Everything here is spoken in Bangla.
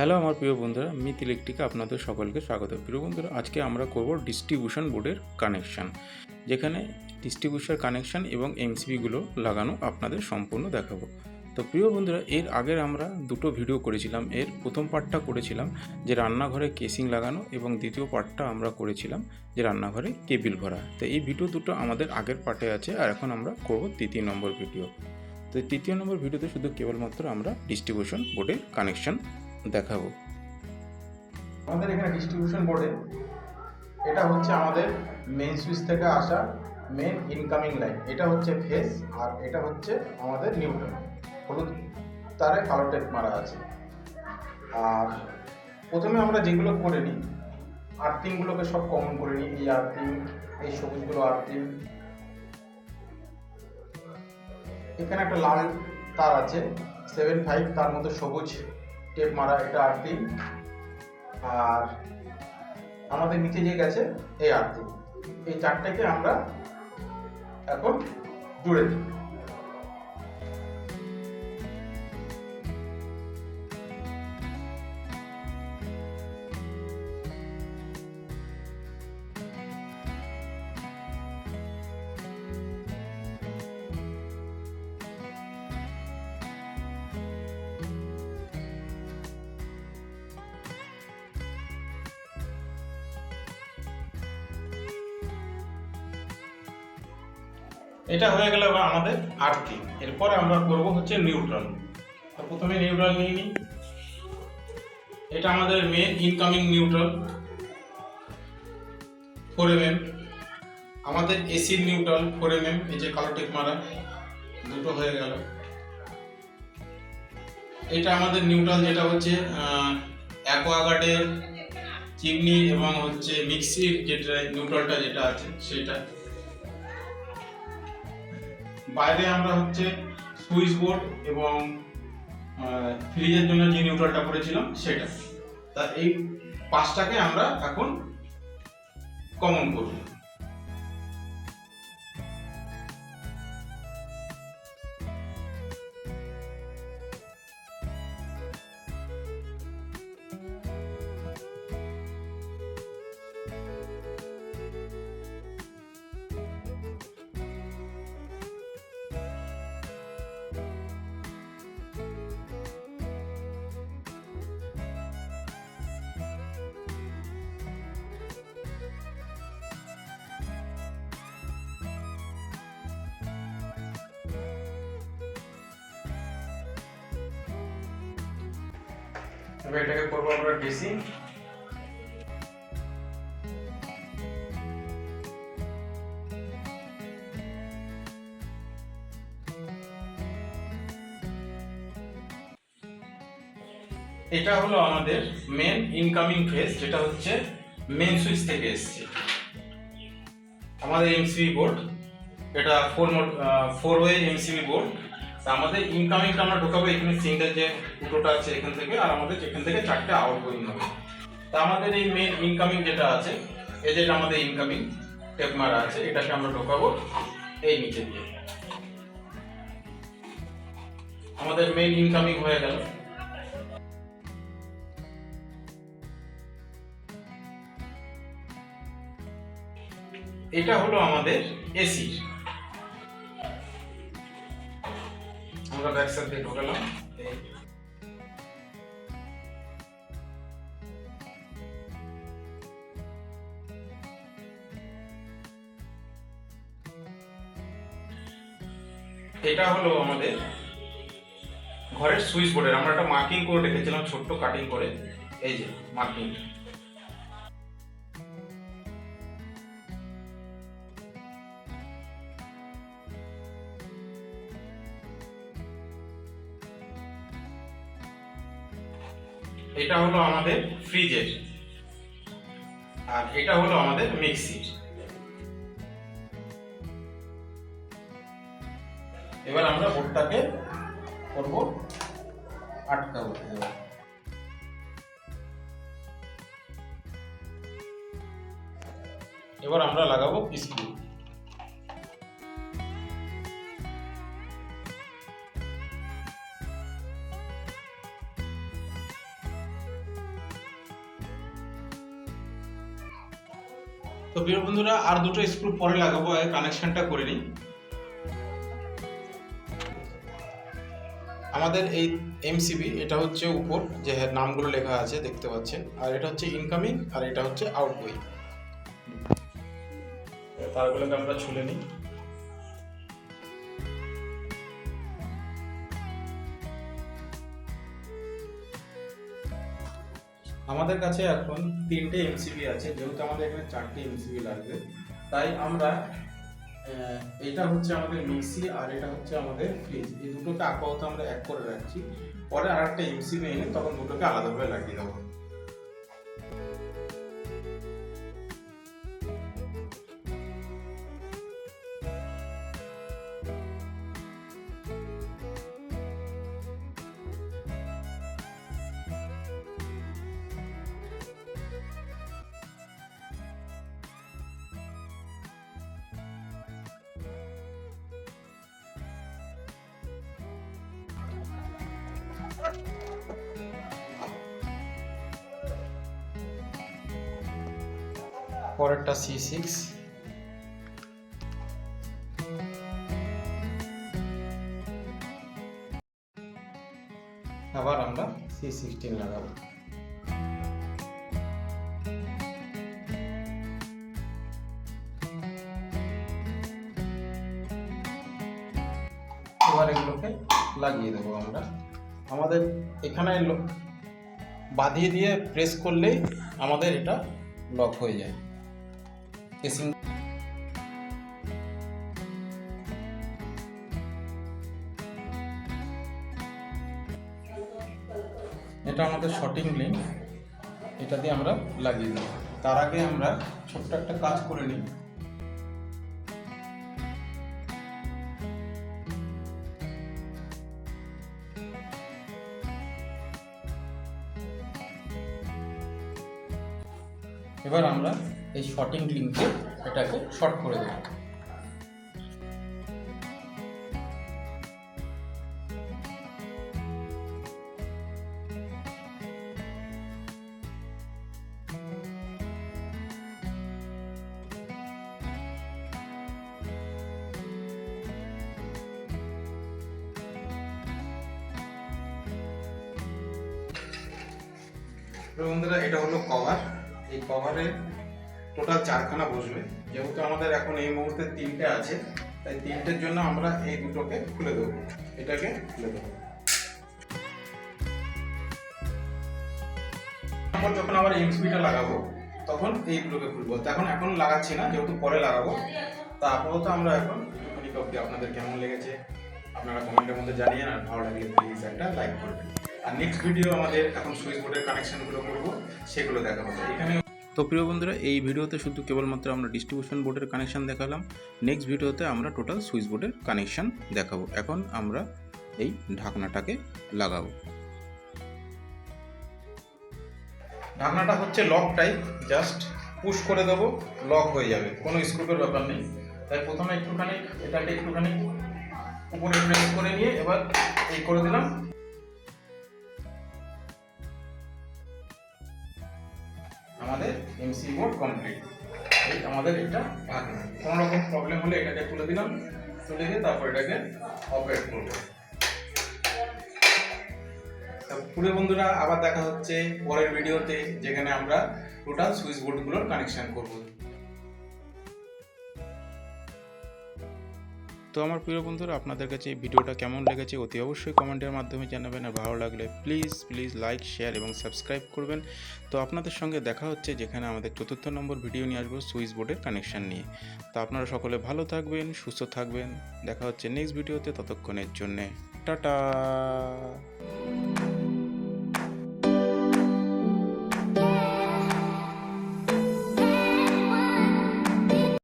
হ্যালো আমার প্রিয় বন্ধুরা মিত ইলেকট্রিকে আপনাদের সকলকে স্বাগত। প্রিয় বন্ধুরা, আজকে আমরা করব ডিস্ট্রিবিউশন বোর্ডের কানেকশান যেখানে ডিস্ট্রিবিউশন কানেকশান এবং এমসিবিগুলো লাগানো আপনাদের সম্পূর্ণ দেখাবো। তো প্রিয় বন্ধুরা, এর আগের আমরা দুটো ভিডিও করেছিলাম। এর প্রথম পার্টটা করেছিলাম, যে রান্নাঘরে কেসিং লাগানো এবং দ্বিতীয় পার্টটা আমরা করেছিলাম, যে রান্নাঘরে কেবিল ভরা। তো এই ভিডিও দুটো আমাদের আগের পার্টে আছে, আর এখন আমরা করব তৃতীয় নম্বর ভিডিও তো তৃতীয় নম্বর ভিডিওতে শুধু কেবলমাত্র আমরা ডিস্ট্রিবিউশন বোর্ডের কানেকশন দেখাবো। আমাদের এখানে ডিস্ট্রিবিউশন বোর্ডে এটা হচ্ছে আমাদের মেইন সুইচ থেকে আসা মেন ইনকামিং লাইন এটা হচ্ছে ফেস আর এটা হচ্ছে আমাদের নিউট্রাল হলুদ তারে কালো টেপ মারা আছে। আর প্রথমে আমরা যেগুলো করে নিই আর্থিংগুলোকে সব কমন করে নিই, এই আর্থিং এই সবুজগুলো আর্থিং এখানে একটা লাল তার আছে সেভেন ফাইভ তার মধ্যে সবুজ। টেপ মারা এটা আর্থিং আর আমাদের নিচে যে গেছে, এই আর্থিং এই চারটাকে আমরা এখন জুড়ে দিই। এটা হয়ে গেল আমাদের আর্থিং এরপরে আমরা করব হচ্ছে নিউট্রাল তো প্রথমে নিউট্রাল নিয়ে নিই। এটা আমাদের main incoming neutral four M আমাদের এসির নিউট্রাল ফোর এম এই যে কালো টেপ মারা, দুটো হয়ে গেল। এটা আমাদের নিউট্রাল যেটা হচ্ছে অ্যাকোয়াগার্ডের চিমনি এবং হচ্ছে মিক্সির যেটা নিউট্রালটা যেটা আছে, সেটা। বাইরে আমরা হচ্ছে সুইচ বোর্ড এবং ফ্রিজের জন্য যে নিউট্রালটা করেছিলাম সেটা। তা এই পাঁচটাকে আমরা এখন কমন করব। এবার এটাকে করব আমরা ড্রেসিং এটা হলো আমাদের মেন ইনকামিং ফেজ যেটা হচ্ছে মেন সুইচ থেকে এসছে। আমাদের এমসিবি বোর্ড এটা four four way MCB board তা আমাদের ইনকামিংটা আমরা ঢোকাবো এখানে সিঙ্গেল যে দুটোটা আছে এখান থেকে, আর আমাদের এখান থেকে চারটে আউট গোয়িং হবে। তা আমাদের এই মেন ইনকামিং যেটা আছে, এই যেটা আমাদের ইনকামিং টেপ মারা আছে, এটাকে আমরা ঢোকাবো এই নিচে দিয়ে। আমাদের মেন ইনকামিং হয়ে গেল। এটা হলো আমাদের এসির সাইড দিয়ে ঢোকালাম। এটা হলো আমাদের ঘরের সুইচ বোর্ডের আমরা একটা মার্কিং করে রেখেছিলাম ছোট্ট কাটিং করে। এই যে মার্কিং এটা হলো আমাদের ফ্রিজের। আর এটা হলো আমাদের মিক্সির। এবার আমরা বোর্ডটাকে করব আটকাবো। এবার। এবার আমরা লাগাবো স্ক্রু। প্রিয় বন্ধুরা, আর দুটো স্ক্রু পরে লাগাবো কানেকশনটা করে নিই। আমাদের এই এমসিবি এটা হচ্ছে উপর, যে নামগুলো লেখা আছে, দেখতে পাচ্ছেন। আর এটা হচ্ছে ইনকামিং আর এটা হচ্ছে আউটগোয়িং তারগুলোকে আমরা ছুলে নিই। আমাদের কাছে এখন তিনটে এমসিবি আছে, যেহেতু আমাদের এখানে চারটে এমসিবি লাগবে। তাই আমরা এটা হচ্ছে আমাদের মিক্সি আর এটা হচ্ছে আমাদের ফ্রিজ। এই দুটোকে আপাতত আমরা এক করে রাখছি। পরে আর একটা এমসিবি এনে তখন দুটোকে আলাদাভাবে লাগিয়ে দেবো। পরেরটা সি সিক্স আবার আমরা সি সিক্সটিন লাগাবো। এবার এগুলোকে লাগিয়ে দেবো আমরা। আমাদের এখানে বাঁধিয়ে দিয়ে প্রেস করলেই আমাদের এটা লক হয়ে যায়। কেসিং এটা আমাদের শর্টিং লিঙ্ক এটা দিয়ে আমরা লাগিয়ে দেবো। তার আগে আমরা ছোট্ট একটা কাজ করে নিই। এবার আমরা এই শর্টিং লিঙ্কে এটাকে শর্ট করে দেবো। বন্ধুরা এটা হলো কভার এই কভারে টোটাল চারখানা বসবে। যেহেতু আমাদের এখন এই মুহূর্তে তিনটে আছে, তাই তিনটের জন্য আমরা এই দুটোকে খুলে দেবো। এটাকে খুলে দেবো। তারপর যখন আবার এমসপিটা লাগাবো, তখন এই দুটোকে খুলবো। এখন এখন লাগাচ্ছি না, যেহেতু পরে লাগাবো। তা আপাতত আমরা এখন একটুখানি অব্দি আপনাদের কেমন লেগেছে? আপনারা কমেন্টের মধ্যে জানিয়ে আর ভালো লাগলে প্লিজ একটা লাইক করবেন। আর নেক্সট ভিডিও আমাদের এখন সুইচ বোর্ডের কানেকশনগুলো করব, সেগুলো দেখাবো। হবে এখানে তো প্রিয় বন্ধুরা, এই ভিডিওতে শুধু কেবলমাত্র আমরা ডিস্ট্রিবিউশন বোর্ডের কানেকশান দেখালাম নেক্সট ভিডিওতে আমরা টোটাল সুইচ বোর্ডের কানেকশান দেখাবো। এখন আমরা এই ঢাকনাটাকে লাগাবো। ঢাকনাটা হচ্ছে লক টাইপ জাস্ট পুশ করে দেবো লক হয়ে যাবে। কোনো স্ক্রুপের ব্যাপার নেই। তাই প্রথমে একটুখানি, এটাকে একটুখানি উপরে প্রেস করে নিয়ে এবার এই করে দিলাম। আমাদের এমসি বোর্ড কমপ্লিট এই আমাদের এটা কোনো রকম প্রবলেম হলে এটাকে তুলে দিলাম। তুলে দিয়ে তারপর এটাকে অপারেট করব। পুরো বন্ধুরা, আবার দেখা হচ্ছে পরের ভিডিওতে যেখানে আমরা টোটাল সুইচ বোর্ডগুলোর কানেকশান করব। তো আমার প্রিয় বন্ধুরা, আপনাদের কাছে এই ভিডিওটা কেমন লেগেছে অতি অবশ্যই কমেন্টের মাধ্যমে জানাবেন। আর ভালো লাগলে প্লিজ প্লিজ লাইক শেয়ার এবং সাবস্ক্রাইব করবেন। তো আপনাদের সঙ্গে দেখা হচ্ছে যেখানে আমাদের চতুর্থ নম্বর ভিডিও নিয়ে আসব সুইচ বোর্ডের কানেকশান নিয়ে। তো আপনারা সকলে ভালো থাকবেন, সুস্থ থাকবেন। দেখা হচ্ছে নেক্সট ভিডিওতে ততক্ষণের জন্যে। টাটা!